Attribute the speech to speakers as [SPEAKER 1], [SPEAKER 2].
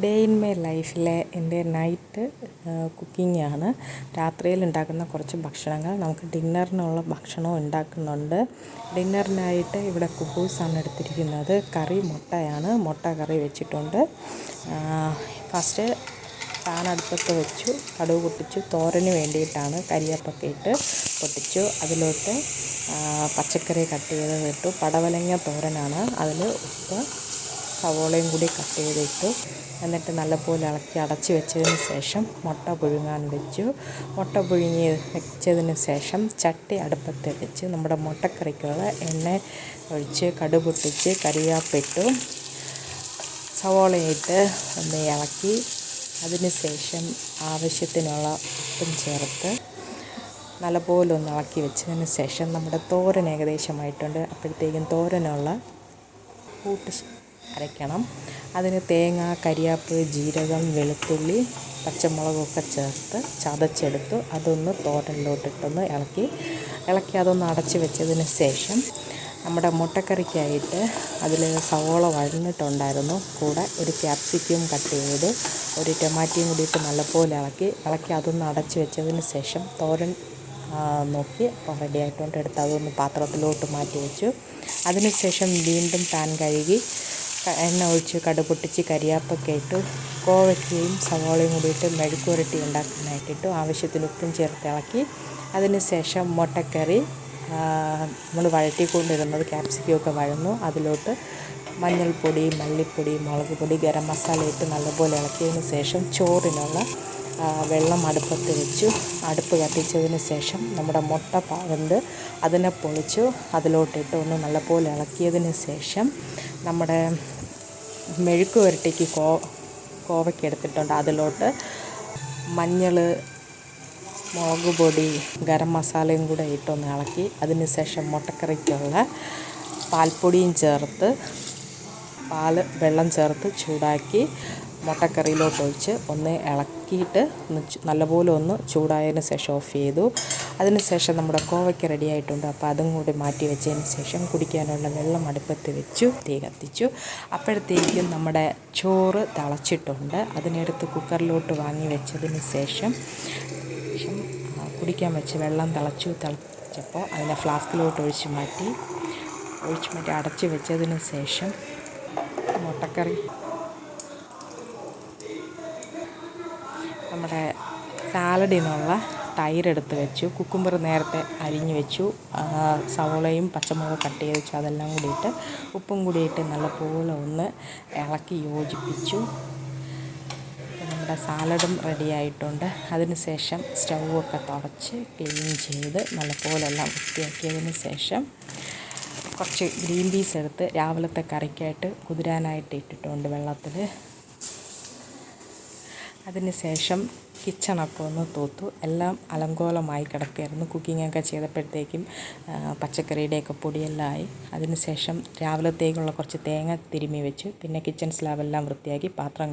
[SPEAKER 1] Day in my ലൈഫിലെ എന്റെ night cooking ആണ്. രാത്രിയിൽ ഉണ്ടാക്കുന്ന കുറച്ച് ഭക്ഷണങ്ങൾ. നമുക്ക് ഡിന്നറിനുള്ള ഭക്ഷണവും ഉണ്ടാക്കുന്നുണ്ട്. ഡിന്നറിനായിട്ട് ഇവിടെ കുബൂസാണ് എടുത്തിരിക്കുന്നത്. കറി മുട്ടയാണ്. മുട്ട കറി വെച്ചിട്ടുണ്ട്. ഫസ്റ്റ് പാൻ അടുപ്പത്ത് വെച്ചു. കടുവ് പൊട്ടിച്ചു. തോരന് വേണ്ടിയിട്ടാണ് കരിയപ്പൊക്കെ ഇട്ട് പൊട്ടിച്ചു. അതിലോട്ട് പച്ചക്കറി കട്ട് ചെയ്ത് ഇട്ടു. പടവലങ്ങ തോരനാണ്. അതിൽ ഉപ്പ് സവോളയും കൂടി കട്ട് ചെയ്തിട്ടു. എന്നിട്ട് നല്ലപോലെ ഇളക്കി അടച്ച് വെച്ചതിന് ശേഷം മുട്ട പുഴുങ്ങാൻ വെച്ചു. മുട്ട പുഴുങ്ങി വെച്ചതിന് ശേഷം ചട്ടി അടുപ്പത്ത് വെച്ച് നമ്മുടെ മുട്ടക്കറിക്കുള്ള എണ്ണ ഒഴിച്ച് കടുപൊട്ടിച്ച് കറിയാപ്പിട്ടു സവോളയിട്ട് ഒന്ന് ഇളക്കി അതിന് ശേഷം ആവശ്യത്തിനുള്ള ഉപ്പും ചേർത്ത് നല്ലപോലെ ഒന്ന് ഇളക്കി വെച്ചതിന് ശേഷം നമ്മുടെ തോരൻ ഏകദേശമായിട്ടുണ്ട്. അപ്പോഴത്തേക്കും തോരനുള്ള കൂട്ട് അരയ്ക്കണം. അതിന് തേങ്ങ കരിയാപ്പ് ജീരകം വെളുത്തുള്ളി പച്ചമുളകൊക്കെ ചേർത്ത് ചതച്ചെടുത്ത്. അതൊന്ന് തോരനിലോട്ടിട്ടൊന്ന് ഇളക്കി. ഇളക്കി അതൊന്ന് അടച്ച് വെച്ചതിന് ശേഷം നമ്മുടെ മുട്ടക്കറിക്കായിട്ട് അതിൽ സവോള വഴന്നിട്ടുണ്ടായിരുന്നു. കൂടെ ഒരു ക്യാപ്സിക്കം കട്ട് ചെയ്ത് ഒരു ടൊമാറ്റോയും കൂടിയിട്ട് നല്ലപോലെ ഇളക്കി. ഇളക്കി അതൊന്ന് അടച്ച് വെച്ചതിന് ശേഷം തോരൻ നോക്കി. അപ്പോൾ റെഡി ആയിട്ടുണ്ട്. എടുത്ത് അതൊന്ന് പാത്രത്തിലോട്ട് മാറ്റി വെച്ചു. അതിനുശേഷം വീണ്ടും പാൻ കഴുകി എണ്ണ ഒഴിച്ച് കടുപൊട്ടിച്ച് കരിയാപ്പൊക്കെ ഇട്ട് കോവയ്ക്കയും സവാളയും കൂടിയിട്ട് മെഴുക്കുരട്ടി ഉണ്ടാക്കാനായിട്ടിട്ടു ആവശ്യത്തിന് ഉപ്പും ചേർത്ത് ഇളക്കി. അതിന് ശേഷം മുട്ടക്കറി നമ്മൾ വഴറ്റിക്കൊണ്ടിരുന്നത് ക്യാപ്സിക്കമൊക്കെ വഴന്നു. അതിലോട്ട് മഞ്ഞൾപ്പൊടി മല്ലിപ്പൊടി മുളക് പൊടി ഗരം മസാല ഇട്ട് നല്ലപോലെ ഇളക്കിയതിന് ശേഷം ചോറിനുള്ള വെള്ളം അടുപ്പത്ത് വെച്ചു. അടുപ്പ് കത്തിച്ചതിന് ശേഷം നമ്മുടെ മുട്ട വെന്ത് അതിനെ പൊളിച്ചു. അതിലോട്ടിട്ട് ഒന്ന് നല്ലപോലെ ഇളക്കിയതിന് ശേഷം നമ്മുടെ മെഴുക്ക് വരട്ടിക്ക് കോ കോവയ്ക്ക് എടുത്തിട്ടുണ്ട് അതിലോട്ട്. മഞ്ഞൾ മുളക് പൊടി ഗരം മസാലയും കൂടെ ഇട്ടൊന്ന് ഇളക്കി. അതിന് ശേഷം മുട്ടക്കറിക്കുള്ള പാൽപ്പൊടിയും ചേർത്ത് പാൽ വെള്ളം ചേർത്ത് ചൂടാക്കി മുട്ടക്കറിയിലോട്ട് ഒഴിച്ച് ഒന്ന് ഇളക്കിയിട്ട് ഒന്ന് നല്ലപോലെ ഒന്ന് ചൂടായതിന് ശേഷം ഓഫ് ചെയ്തു. അതിന് ശേഷം നമ്മുടെ കോവയ്ക്ക് റെഡി ആയിട്ടുണ്ട്. അപ്പോൾ അതും കൂടി മാറ്റി വെച്ചതിന് ശേഷം കുടിക്കാനുള്ള വെള്ളം അടുപ്പത്ത് വെച്ചു. തീ കത്തിച്ചു. അപ്പോഴത്തേക്കും നമ്മുടെ ചോറ് തിളച്ചിട്ടുണ്ട്. അതിനെടുത്ത് കുക്കറിലോട്ട് വാങ്ങി വെച്ചതിന് ശേഷം കുടിക്കാൻ വെച്ച് വെള്ളം തിളച്ചു തിളച്ചപ്പോൾ അതിനെ ഫ്ലാസ്കിലോട്ട് ഒഴിച്ച് മാറ്റി ഒഴിച്ച് മാറ്റി അടച്ച് വെച്ചതിന് ശേഷം മുട്ടക്കറി നമ്മുടെ സാലഡിനുള്ള തൈരെടുത്ത് വെച്ചു. കുക്കുംബർ നേരത്തെ അരിഞ്ഞു വെച്ചു. സവോളയും പച്ചമുളകും കട്ട് ചെയ്ത് വെച്ചു. അതെല്ലാം കൂടിയിട്ട് ഉപ്പും കൂടിയിട്ട് നല്ലപോലെ ഒന്ന് ഇളക്കി യോജിപ്പിച്ചു. നമ്മുടെ സാലഡും റെഡിയായിട്ടുണ്ട് അതിന് ശേഷം സ്റ്റൗവൊക്കെ തുടച്ച് ക്ലീൻ ചെയ്ത് നല്ലപോലെ എല്ലാം വൃത്തിയാക്കിയതിന് ശേഷം കുറച്ച് ഗ്രീൻ പീസ് എടുത്ത് രാവിലത്തെ കറിക്കായിട്ട് കുതിരാനായിട്ട് ഇട്ടിട്ടുണ്ട് വെള്ളത്തിൽ അതിന് ശേഷം കിച്ചണൊക്കെ ഒന്ന് തൂത്തു. എല്ലാം അലങ്കോലമായി കിടക്കുകയായിരുന്നു. കുക്കിങ്ങൊക്കെ ചെയ്തപ്പോഴത്തേക്കും പച്ചക്കറിയുടെയൊക്കെ പൊടിയെല്ലാം ആയി. അതിനുശേഷം രാവിലത്തേക്കുള്ള കുറച്ച് തേങ്ങ തിരുമ്മി വെച്ചു. പിന്നെ കിച്ചൺ സ്ലാബെല്ലാം വൃത്തിയാക്കി പാത്രം